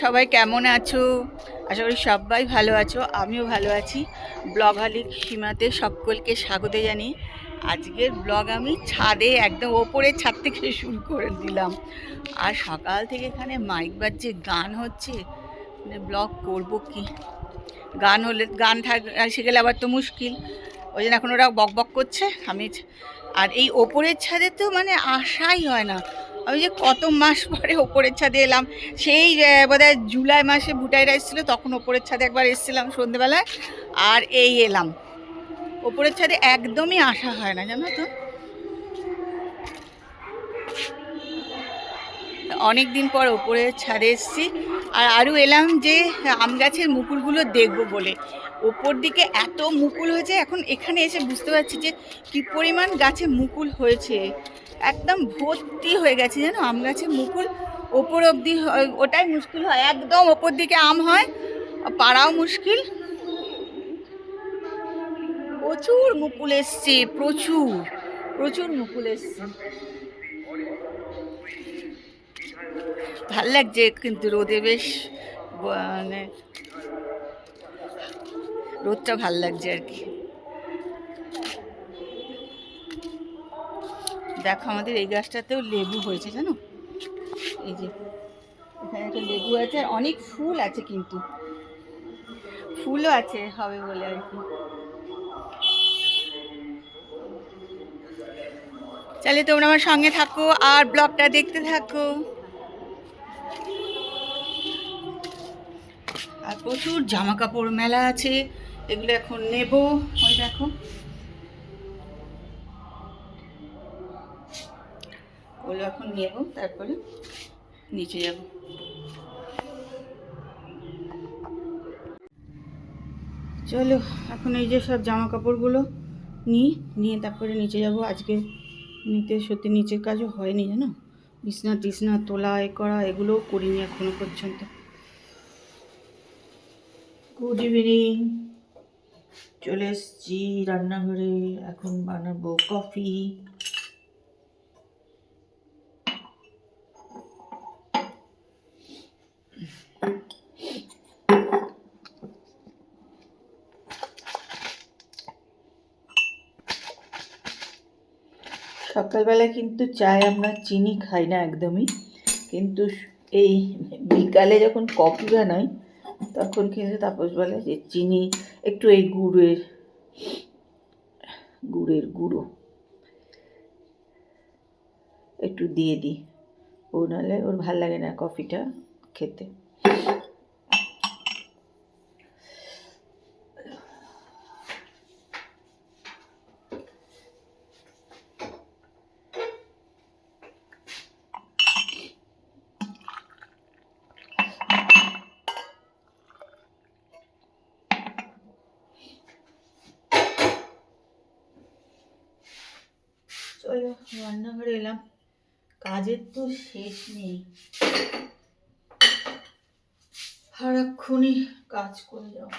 সবাই কেমন আছো? আশা করি সবাই ভালো আছো, আমিও ভালো আছি। ব্লগ হালিক সীমাতে সকলকে স্বাগত জানি আজকের ব্লগ আমি ছাদে একদম ওপরের ছাদ থেকে শুরু করে দিলাম। আর সকাল থেকে এখানে মাইক বাজছে, গান হচ্ছে মানে ব্লগ করব কি? গান হলে, গান থাক গেলে আবার তো মুশকিল। ওই জন্য এখন ওরা বক বক করছে, আমি আর এই ওপরের ছাদে তো মানে আশাই হয় না। আমি যে কত মাস পরে ওপরের ছাদে এলাম, সেই বোধহয় জুলাই মাসে ভুটাইরা এসেছিল, তখন ওপরের ছাদে একবার এসেছিলাম সন্ধেবেলায় আর এই এলাম। ওপরের ছাদে একদমই আশা হয় না, জানো তো? অনেক দিন পর ওপরের ছাদে এসেছি, আর আরও এলাম যে আম গাছের মুকুলগুলো দেখব বলে। ওপর দিকে এত মুকুল হয়েছে, এখন এখানে এসে বুঝতে পারছি যে কি পরিমাণ গাছে মুকুল হয়েছে। একদম ভর্তি হয়ে গেছে জানো, আম গাছে মুকুল। ওপর অবধি ওটাই মুশকিল হয়, একদম ওপর দিকে আম হয় পাড়াও মুশকিল। প্রচুর মুকুল এসছে, প্রচুর প্রচুর মুকুল এসছে। ভালো লাগছে কিন্তু রোদে বেশ মানে রোদটা ভালো লাগছে আর কি। দেখো আমাদের এই গাছটাতেও লেবু হয়েছে, জানো? এই যে, এখানে একটা লেবু আছে আর অনেক ফুল আছে কিন্তু। ফুলও আছে, হবে বলে আর কি। তাহলে তোমরা আমার সঙ্গে থাকো আর ব্লগটা দেখতে থাকো। আর প্রচুর জামা কাপড় মেলা আছে। এগুলো এখন নেব। ওই দেখো। ওগুলো এখন নেব, তারপরে নিচে যাব। চলো, এখন এই যে সব জামা কাপড়গুলো নিই, নিয়ে তারপরে নিচে যাব। আজকে নিতে সত্যি নিচের কাজও হয়নি, জানো? বিছনা টিসনা তোলা, এ করা, এগুলোও করিনি এখনও পর্যন্ত। গুড ইভিনিং চলে এসছি রান্নাঘরে, এখন বানাবো কফি। সকালবেলা কিন্তু চায় আমরা চিনি খাই না একদমই, কিন্তু এই বিকালে যখন কফি বানাই তখন কিন্তু তাপস বলে যে, চিনি, একটু এই গুড়ের গুড়ের গুঁড়ো। একটু দিয়ে দিই ও নাহলে ওর ভালো লাগে না কফিটা খেতে। চলো রান্নাঘরে এলাম। কাজের তো শেষ নেই। সারাক্ষণই কাজ করে যাও।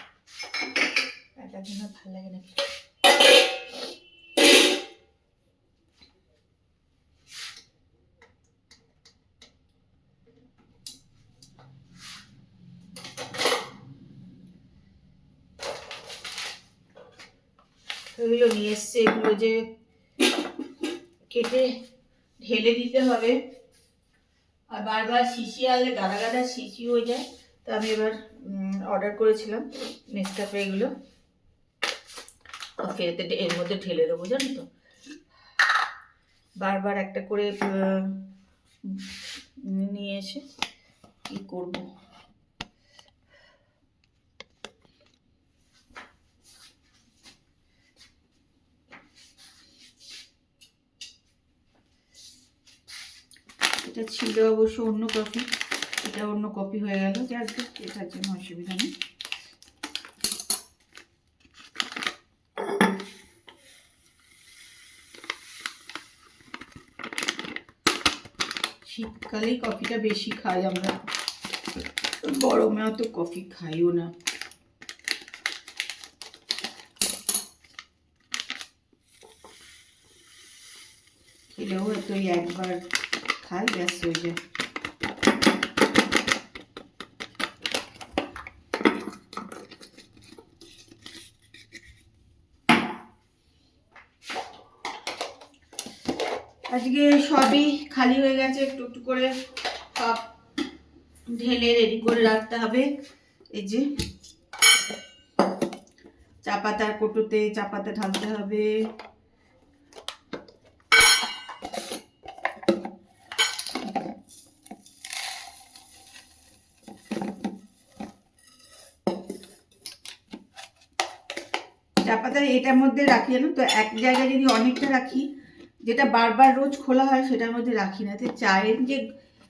এটা কিনা ভালো লাগে নাকি এগুলো নিয়ে এসছে, এগুলো যে কেটে ঢেলে দিতে হবে। আর বারবার শিশি আনলে, গাদা গাদা শিশি হয়ে যায়। তো আমি এবার অর্ডার করেছিলাম নেক্সটাপে এগুলো। ওকে এতে এর মধ্যে ঢেলে দেবো জানো তো? বারবার একটা করে নিয়ে এসে কি করব? এটা ছিল অবশ্য অন্য কফি এটা অন্য কপি হয়ে গেল। যাক এটার জন্য অসুবিধা নেই। শীতকালেই কফিটা বেশি খাই আমরা। গরমে অত কফি খাইও না। খেলেও তো ওই একবার খাই ব্যাস হয়ে আজকে সবই খালি হয়ে গেছে, একটু একটু করে সব ঢেলে রেডি করে রাখতে হবে। এই যে চা পাতার কোটোতে চা পাতা ঢালতে হবে। চা পাতা এটার মধ্যে রাখি জানো তো? এক জায়গায় যদি অনেকটা রাখি, যেটা বারবার রোজ খোলা হয় সেটার মধ্যে রাখি না। তো চায়ের যে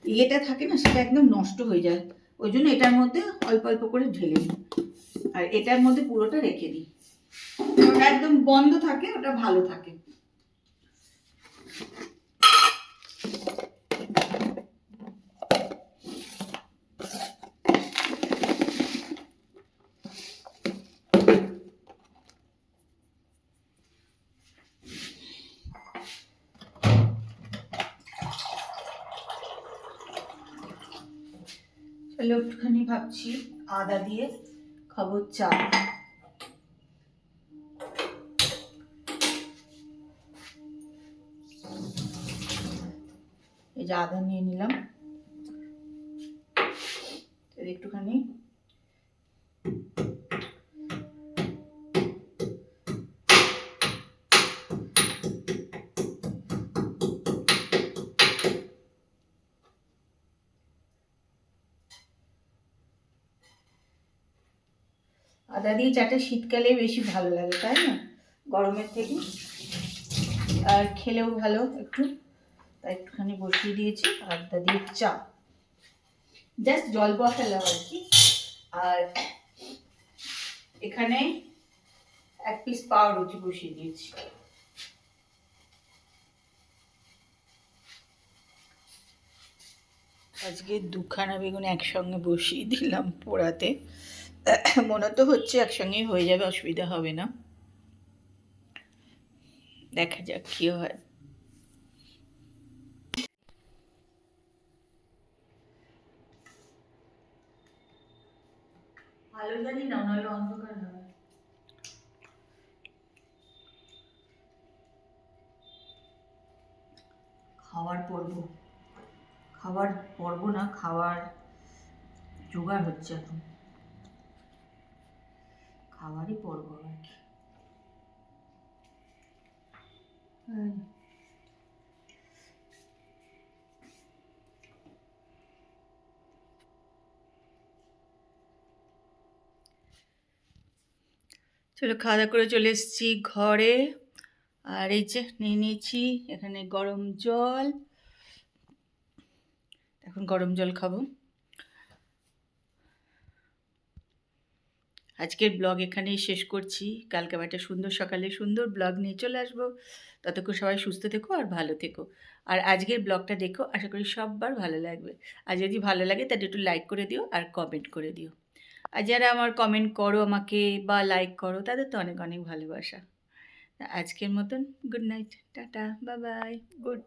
ইয়েটা থাকে না, সেটা একদম নষ্ট হয়ে যায়। ওই জন্য এটার মধ্যে অল্প অল্প করে ঢেলে দিই। আর এটার মধ্যে পুরোটা রেখে দিই। ওটা একদম বন্ধ থাকে, ওটা ভালো থাকে। তাহলে একটুখানি ভাবছি আদা দিয়ে খাব চা। এই যে আদা নিয়ে নিলাম। একটুখানি আদা দিয়ে চাটা শীতকালে বেশি ভালো লাগে, তাই না? গরমের থেকে। আর খেলেও ভালো একটু। তাই একটুখানি বসিয়ে দিয়েছি, আদা দিয়ে চা। জাস্ট জল বসালাম আর কি। আর এখানে এক পিস পাউরুটি বসিয়ে দিয়েছি। আজকে দুখানা বেগুন একসঙ্গে বসিয়ে দিলাম পোড়াতে। মনে তো হচ্ছে একসঙ্গেই হয়ে যাবে, অসুবিধা হবে না। দেখা যাক কি হয়। আলো জানি না খাওয়ার পর্ব। খাবার পর্ব না, খাওয়ার জোগাড় হচ্ছে এখন। খাওয়ারই পর্ব আর কি। চলো খাওয়া দাওয়া করে চলে এসেছি ঘরে। আর এই যে নিয়ে নিয়েছি এখানে গরম জল। এখন গরম জল খাব। আজকের ব্লগ এখানেই শেষ করছি। কালকে একটা সুন্দর সকালে সুন্দর ব্লগ নিয়ে চলে আসব। ততক্ষণ সবাই সুস্থ থেকো আর ভালো থেকো। আর আজকের ব্লগটা দেখো, আশা করি সববার ভালো লাগবে। আর যদি ভালো লাগে তাহলে একটু লাইক করে দিও আর কমেন্ট করে দিও। আর যারা আমার কমেন্ট করো আমাকে বা লাইক করো, তাদের তো অনেক অনেক ভালোবাসা। আজকের মতন good night tata bye bye good